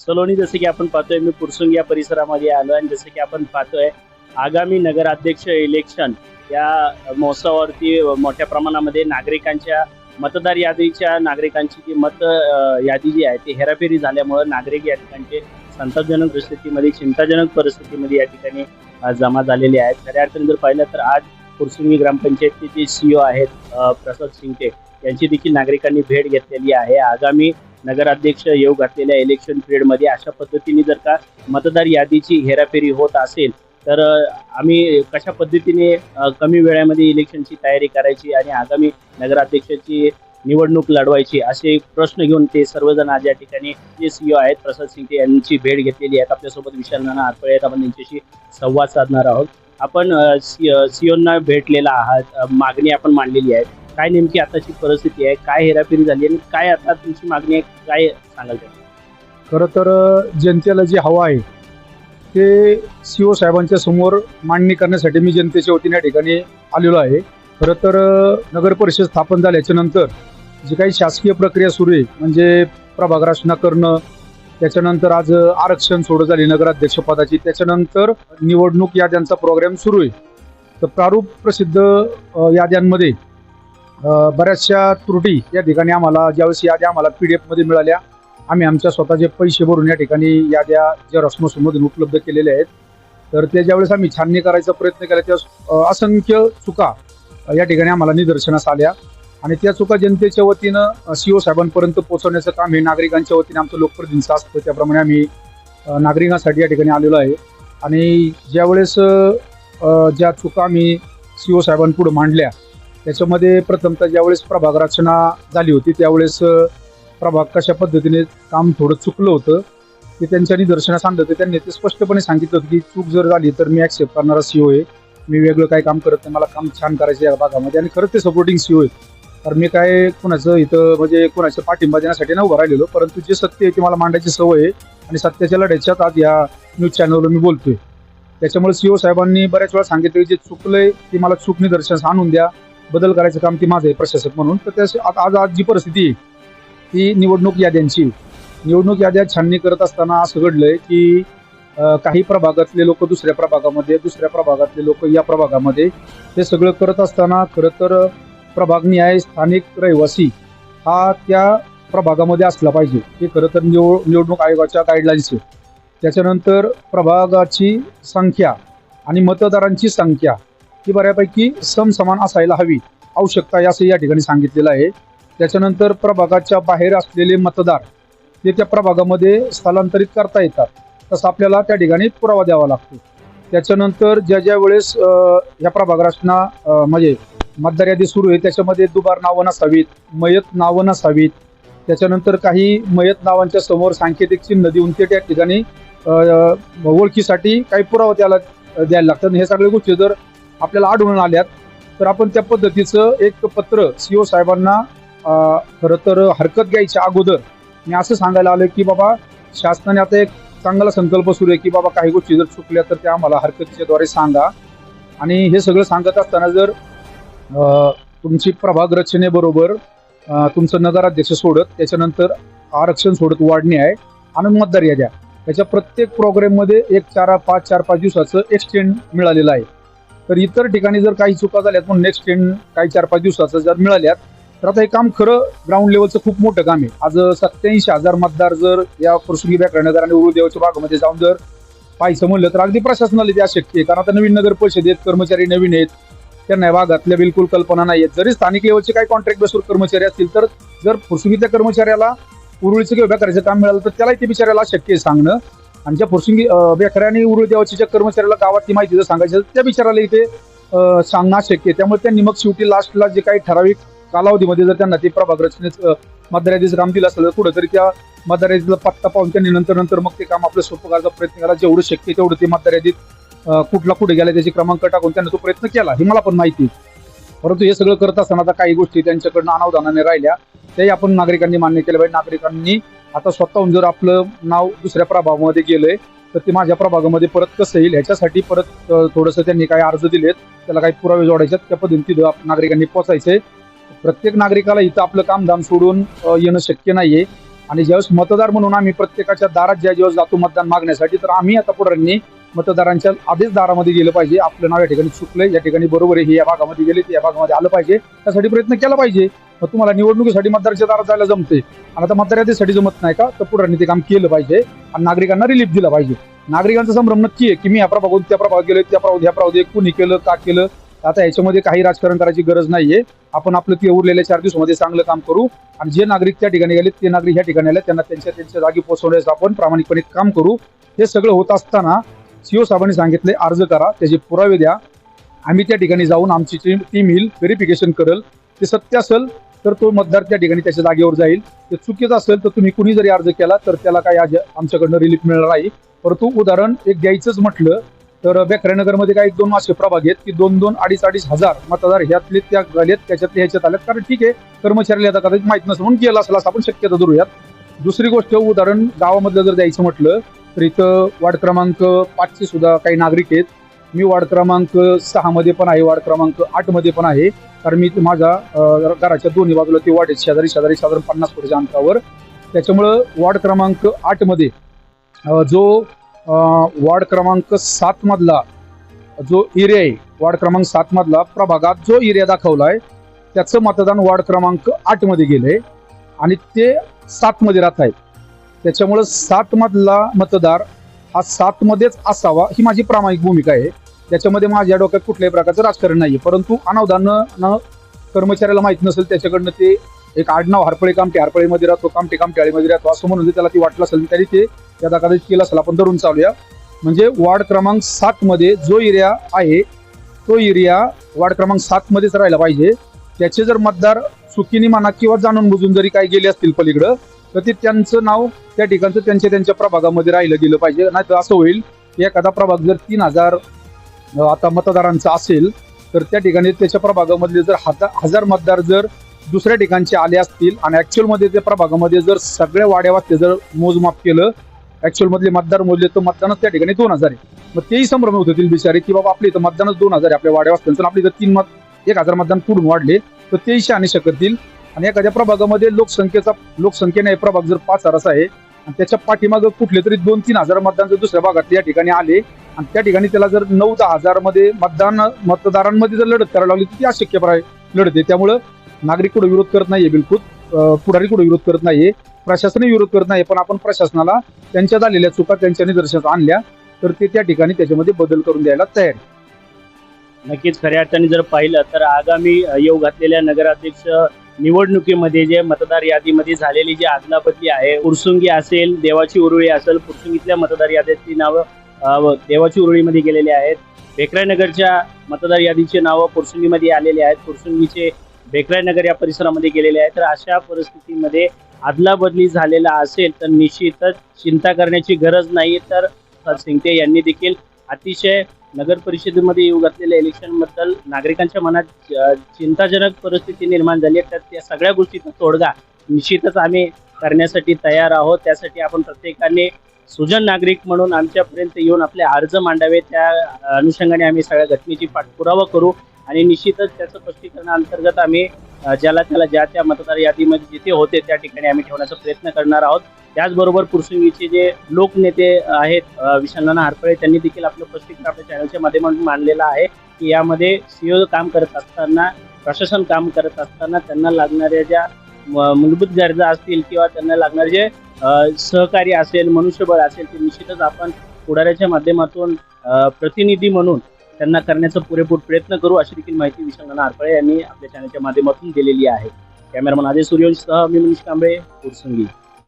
सलोनी जसं की आपण पाहतोय मी पुरसुंग या परिसरामध्ये आलो आणि जसं की आपण पाहतोय आगामी नगराध्यक्ष इलेक्शन या महोत्सवावरती मोठ्या प्रमाणामध्ये नागरिकांच्या मतदार यादीच्या नागरिकांची जी मत यादी जी आहे ती हेराफेरी झाल्यामुळं नागरिक या ठिकाणचे संतापजनक परिस्थितीमध्ये चिंताजनक परिस्थितीमध्ये या ठिकाणी जमा झालेले आहेत. खऱ्या अर्थाने जर पाहिलं तर आज पुरसुंगी ग्रामपंचायतचे जे ओ आहेत प्रसाद शिंगटे यांची देखील नागरिकांनी भेट घेतलेली आहे. आगामी नगराध्यक्ष येऊ घातलेल्या इलेक्शन पिरियडमध्ये अशा पद्धतीने जर का मतदार यादीची हेराफेरी होत असेल तर आम्ही कशा पद्धतीने कमी वेळामध्ये इलेक्शनची तयारी करायची आणि आगामी नगराध्यक्षाची निवडणूक लढवायची असे प्रश्न घेऊन ते सर्वजण आज या ठिकाणी जे सीओ आहेत प्रसाद सिंग यांची भेट घेतलेली आहे आपल्यासोबत विशाल नाना आरपळे आहेत. आपण त्यांच्याशी संवाद साधणार आहोत. आपण सीओना भेटलेला आहात. मागणी आपण मांडलेली आहे. काय नेमकी आताची परिस्थिती आहे काय हेराफेरी झाली आणि काय आता तुमची मागणी आहे काय सांगाल त्याबद्दल? खरं तर जनतेला जी हवा आहे ते सीओ साहेबांच्या समोर मांडणी करण्यासाठी मी जनतेच्या वतीने या ठिकाणी आलेलो आहे खरं तर नगर परिषद स्थापन झाल्याच्यानंतर जी काही शासकीय प्रक्रिया सुरू आहे म्हणजे प्रभाग रचना करणं त्याच्यानंतर आज आरक्षण सोडत झाली नगराध्यक्षपदाची त्याच्यानंतर निवडणूक याद्यांचा प्रोग्राम सुरू आहे तर प्रारूप प्रसिद्ध याद्यांमध्ये बऱ्याचशा त्रुटी या ठिकाणी आम्हाला ज्यावेळेस याद्या आम्हाला पी डी एफमध्ये मिळाल्या आम्ही आमच्या स्वतःचे पैसे भरून या ठिकाणी याद्या ज्या मशीनमधून उपलब्ध केलेल्या आहेत तर त्या ज्यावेळेस आम्ही छाननी करायचा प्रयत्न केला त्यावेळेस असंख्य चुका या ठिकाणी आम्हाला निदर्शनास आल्या. आणि त्या चुका जनतेच्या वतीनं सीओ साहेबांपर्यंत पोहोचवण्याचं काम हे नागरिकांच्या वतीने आमचं लोकप्रतिनिधीचं असतं त्याप्रमाणे आम्ही नागरिकांसाठी या ठिकाणी आलेलो आहे. आणि ज्यावेळेस ज्या चुका आम्ही सीओ साहेबांपुढं मांडल्या त्याच्यामध्ये प्रथमतः ज्यावेळेस प्रभाग रचना झाली होती त्यावेळेस प्रभाग कशा पद्धतीने काम थोडं चुकलं होतं ते त्यांच्या निदर्शनास आणलं होतं. त्यांनी ते स्पष्टपणे सांगितलं होतं की चूक जर झाली तर मी ॲक्सेप्ट करणारा सीओ आहे. मी वेगळं काही काम करत नाही. मला काम छान करायचं या भागामध्ये आणि खरंच ते सपोर्टिंग सीओ आहे तर मी काय कुणाचं इथं म्हणजे कुणाचं पाठिंबा देण्यासाठी ना उभं राहिलेलो परंतु जे सत्य आहे ते मला मांडायची सवय आहे आणि सत्याच्या लढ्याच्यात आज या न्यूज चॅनलवर मी बोलतोय. त्याच्यामुळे सीओ साहेबांनी बऱ्याच वेळा सांगितलं की जे चुकलंय ती मला चूक निदर्शनास आणून द्या. बदल करायचं काम ती माझं आहे प्रशासक म्हणून. तर त्या आज आज जी परिस्थिती आहे ती निवडणूक याद्यांची. निवडणूक याद्या छाननी करत असताना असं घडलंय की काही प्रभागातले लोक दुसऱ्या प्रभागामध्ये दुसऱ्या प्रभागातले लोक या प्रभागामध्ये हे सगळं करत असताना खरं तर प्रभाग न्याय स्थानिक रहिवासी हा त्या प्रभागामध्ये असला पाहिजे. हे खरं तर निवड निवडणूक आयोगाच्या गाईडलाईन्स आहे. त्याच्यानंतर प्रभागाची संख्या आणि मतदारांची संख्या ही बऱ्यापैकी समसमान असायला हवी. आवश्यकता असं या ठिकाणी सांगितलेलं आहे. त्याच्यानंतर प्रभागाच्या बाहेर असलेले मतदार ते त्या प्रभागामध्ये स्थलांतरित करता येतात. तसं आपल्याला त्या ठिकाणी पुरावा द्यावा लागतो. त्याच्यानंतर ज्या ज्या वेळेस ह्या या प्रभाग रचना म्हणजे मतदार यादी सुरू आहे त्याच्यामध्ये दुबार नावं नसावीत मयत नावं नसावीत. त्याच्यानंतर काही मयत नावांच्या समोर सांकेतिक चिन्ह देऊन ते त्या ठिकाणी ओळखीसाठी काही पुरावा त्याला द्यायला लागतात. आणि हे सगळ्या गोष्टी जर आपल्याला आढळून आल्यात. तर आपण त्या पद्धतीचं एक पत्र सीओ साहेबांना खरं तर हरकत घ्यायच्या अगोदर मी असं सांगायला आलं की बाबा शासनाने आता एक चांगला संकल्प सुरू आहे की बाबा काही गोष्टी जर चुकल्या तर त्या आम्हाला हरकतच्याद्वारे सांगा. आणि हे सगळं सांगत असताना जर तुमची प्रभाग रचनेबरोबर तुमचं नगराध्यक्ष सोडत त्याच्यानंतर आरक्षण सोडत वाढणे आहे आणि मतदार याद्या. त्याच्या प्रत्येक प्रोग्राममध्ये एक चार पाच चार पाच दिवसाचं एक्सटेंड मिळालेलं आहे. तर इतर ठिकाणी जर काही चुका झाल्यात म्हणून एक्सटेंड काही चार पाच दिवसाचं जर मिळाल्यात तर आता हे काम खरं ग्राउंड लेवलचं खूप मोठं काम आहे. आज सत्याऐंशी हजार मतदार जर या प्रसंगी व्याकरणनगर आणि उरुदेवाच्या भागामध्ये जाऊन जर पाहायचं म्हणलं तर अगदी प्रशासनाला ते अशक्य आहे. कारण आता नवीन नगर आहेत कर्मचारी नवीन आहेत. त्यांना या भागातल्या बिलकुल कल्पना नाही आहेत. जरी स्थानिक लेवलचे काही कॉन्ट्रॅक्ट बेसवर कर्मचारी असतील तर जर फुरसुंगीतल्या कर्मचाऱ्याला उरुळीचं किंवा करायचं काम मिळालं तर त्यालाही ते बिचारायला शक्य आहे सांगणं. आणि ज्या फुरसुंगी व्याकरा आणि उरुळ देवाच्या ज्या कर्मचाऱ्याला गावातली माहिती जर सांगायची त्या बिचाराला इथे सांगणं शक्य त्यामुळे त्यांनी मग शेवटी लास्टला जे काही ठराविक कालावधीमध्ये जर त्यांना ते प्रभाग रचनेचं मतदाराचं काम दिलं असेल तर कुठंतरी त्या मतदार पत्ता पाहून त्यांनी नंतर नंतर मग ते काम आपलं सोपं करायचा प्रयत्न केला जेवढं शक्य तेवढं ते मतदार कुठला कुठे गेला त्याचे क्रमांक टाकून त्यांनी तो प्रयत्न केला. हे मला पण माहिती आहे. परंतु हे सगळं करत असताना आता काही गोष्टी त्यांच्याकडनं अनावधानाने राहिल्या. त्याही आपण नागरिकांनी मान्य केलं पाहिजे. नागरिकांनी आता स्वतःहून जर आपलं नाव दुसऱ्या प्रभागामध्ये गेलंय तर ते माझ्या प्रभागामध्ये परत कसं येईल ह्याच्यासाठी परत थोडंसं त्यांनी काही अर्ज दिलेत त्याला काही पुरावे जोडायचे त्या पद्धतीने तिथं नागरिकांनी पोचायचे प्रत्येक नागरिकाला इथं आपलं कामधाम सोडून येणं शक्य नाहीये. आणि ज्यावेळेस मतदार म्हणून आम्ही प्रत्येकाच्या दारात ज्या ज्यावेळेस जातो मतदान मागण्यासाठी तर आम्ही आता पुढाऱ्यांनी मतदारांच्या आधीच दारामध्ये गेलं पाहिजे. आपलं नाव या ठिकाणी चुकलंय या ठिकाणी बरोबर आहे हे या भागामध्ये गेले ते या भागामध्ये आलं पाहिजे. त्यासाठी प्रयत्न केला पाहिजे. मग तुम्हाला निवडणुकीसाठी मतदाराच्या दारात जायला जमते. आणि आता मतदार यादीसाठी जमत नाही का तर पुढाऱ्यांनी ते काम केलं पाहिजे आणि नागरिकांना रिलीफ दिला पाहिजे. नागरिकांचा संभ्रम नक्की आहे की मी या प्रभागातून त्या प्रभागात गेलो त्या प्रभाव ह्या प्रभाव कुणी केलं का केलं? आता याच्यामध्ये काही राजकारण करायची गरज नाहीये. आपण आपलं ते उरलेल्या चार दिवसामध्ये चांगलं काम करू आणि जे नागरिक त्या ठिकाणी गेले ते नागरिक ह्या ठिकाणी आले त्यांना त्यांच्या त्यांच्या जागी पोहोचवण्यास आपण प्रामाणिकपणे काम करू. हे सगळं होत असताना सीओ साहेबांनी सांगितले अर्ज करा त्याचे पुरावे द्या. आम्ही त्या ठिकाणी जाऊन आमची टीम येईल व्हेरिफिकेशन करेल. ते सत्य असेल तर तो मतदार त्या ठिकाणी त्याच्या जागेवर जाईल. ते चुकीचं असेल तर तुम्ही कुणी जरी अर्ज केला तर त्याला काय आज आमच्याकडनं रिलीफ मिळणार नाही. परंतु उदाहरण एक द्यायचंच म्हटलं तर बेकऱ्यानगरमध्ये काय एक दोन असे प्रभाग आहेत की दोन दोन अडीच अडीच हजार मतदार ह्यातले त्या झालेत त्याच्यातले ह्याच्यात आलेत. कारण ठीक आहे कर्मचाऱ्याला आता कदाचित माहीत नसतं म्हणून गेला असेल असं आपण शक्यता धरूयात. दुसरी गोष्ट उदाहरण गावामधलं जर द्यायचं म्हटलं तर इथं वार्ड क्रमांक पाचशे सुद्धा काही नागरिक आहेत. मी वार्ड क्रमांक सहा मध्ये पण आहे वार्ड क्रमांक आठमध्ये पण आहे. कारण मी माझ्या घराच्या दोन्ही बाजूला ते वाढ आहेत शेजारी शेजारी साधारण पन्नास फुटाच्या अंतरावर. त्याच्यामुळं वार्ड क्रमांक आठमध्ये जो वार्ड क्रमांक सात मधला जो एरिया आहे वार्ड क्रमांक सात मधला प्रभागात जो एरिया दाखवलाय त्याचं मतदान वार्ड क्रमांक आठमध्ये गेलंय आणि ते सात मध्ये राहत आहेत त्याच्यामुळं सात मधला मतदार हा सात मध्येच असावा ही माझी प्रामाणिक भूमिका आहे. त्याच्यामध्ये माझ्या डोक्यात कुठल्याही प्रकारचं राजकारण नाही परंतु अनावधानं कर्मचाऱ्याला माहीत नसेल त्याच्याकडनं ते एक आडनाव हरपळे कामटे हरपळेमध्ये राहतो कामटे कामटेआळीमध्ये राहतो असं म्हणून त्याला ती वाटलं असेल तरी ते या दाखल केलं असेल. आपण धरून चालूया. म्हणजे वार्ड क्रमांक सातमध्ये जो एरिया आहे तो एरिया वार्ड क्रमांक सातमध्येच राहिला पाहिजे. त्याचे जर मतदार चुकीने म्हणा किंवा जाणून बुजून जरी काही गेले असतील पलीकडं तर ते त्यांचं नाव त्या ठिकाणचं त्यांच्या त्यांच्या प्रभागामध्ये राहिलं गेलं पाहिजे. नाही तर असं होईल की एखादा प्रभाग जर तीन हजार आता मतदारांचा असेल तर त्या ठिकाणी त्याच्या प्रभागामधले जर हजार हजार मतदार जर दुसऱ्या ठिकाणचे आले असतील आणि ॲक्च्युअलमध्ये त्या प्रभागामध्ये जर सगळ्या वाड्या वाजते जर मोजमाप केलं ॲक्च्युअलमधले मतदार मोजले तर मतदानच त्या ठिकाणी दोन हजार आहे. मग तेही संभ्रम होत होतील बिचारे की बाबा आपले इथं मतदानच दोन हजार आहे आपल्या वाड्या वाजतांचं आपल्या इथं तीन मत एक हजार मतदान पुढून वाढले तर तेही शहाणे शकतील. आणि एखाद्या प्रभागामध्ये लोकसंख्येचा लोकसंख्येने प्रभाग जर पाच हजाराचा आहे आणि त्याच्या पाठीमागं कुठले तरी दोन तीन हजार मतदान जर दुसऱ्या भागात या ठिकाणी आले आणि त्या ठिकाणी त्याला जर नऊ दहा हजारमध्ये मतदान मतदारांमध्ये जर लढत करायला लागली तर ती अशक्यप्राय लढत आहे. त्यामुळं नागरिक कुठे विरोध करत नाहीये बिलकुल. पुढारी कुठे विरोध करत नाहीये. प्रशासनही विरोध करत नाही पण आपण प्रशासनाला त्यांच्या झालेल्या चुका त्यांच्या निदर्शनात आणल्या तर ते त्या ठिकाणी त्याच्यामध्ये बदल करून द्यायला तयार नक्कीच खऱ्या अर्थाने जर पाहिलं तर आगामी येऊ घातलेल्या नगराध्यक्ष निवडणुकीमध्ये जे मतदार यादीमध्ये झालेली जी आदलाबदली आहे पुरसुंगी असेल देवाची उरुळी असेल पुरसुंगीतल्या मतदार यादीतली नावं देवाची उरुळीमध्ये गेलेली आहेत. बेकरायनगरच्या मतदार यादीचे नावं पुरसुंगीमध्ये आलेले आहेत. पुरसुंगीचे बेकरायनगर या परिसरामध्ये गेलेले आहेत. तर अशा परिस्थितीमध्ये आदलाबदली झालेला असेल तर निश्चितच चिंता करण्याची गरज नाही. तर सिंगते यांनी देखील अतिशय नगर परिषदेमध्ये येऊ घातलेल्या इलेक्शनबद्दल नागरिकांच्या मनात चिंताजनक परिस्थिती निर्माण झाली आहे. तर त्या सगळ्या गोष्टीचा तोडगा निश्चितच आम्ही करण्यासाठी तयार आहोत. त्यासाठी आपण प्रत्येकाने सुजन नागरिक म्हणून आमच्यापर्यंत येऊन आपले अर्ज मांडावे. त्या अनुषंगाने आम्ही सगळ्या घटनेची पाठपुरावा करू आणि निश्चितच त्याचं स्पष्टीकरणाअंतर्गत आम्ही ज्याला त्याला ज्या त्या मतदार यादीमध्ये जिथे होते त्या ठिकाणी आम्ही ठेवण्याचा प्रयत्न करणार आहोत. त्याचबरोबर पुरसुंगीचे जे लोकनेते आहेत अ, विशालनाना हरपळे त्यांनी देखील आपलं स्पष्टीकरण आपल्या चॅनलच्या माध्यमातून मांडलेलं आहे की यामध्ये सीओ काम करत असताना प्रशासन काम करत असताना त्यांना लागणाऱ्या ज्या म- मूलभूत गरजा असतील किंवा त्यांना लागणारे जे सहकारी सहकार्य असेल मनुष्यबळ असेल ते निश्चितच आपण पुढाऱ्याच्या माध्यमातून प्रतिनिधी म्हणून त्यांना करण्याचा पुरेपूर प्रयत्न करू अशी देखील माहिती विशालनाना हरपळे यांनी आपल्या चॅनलच्या माध्यमातून दिलेली आहे. कॅमेरामन अजय सूर्यवंशसह मी मनीष कांबळे पुरसुंगी.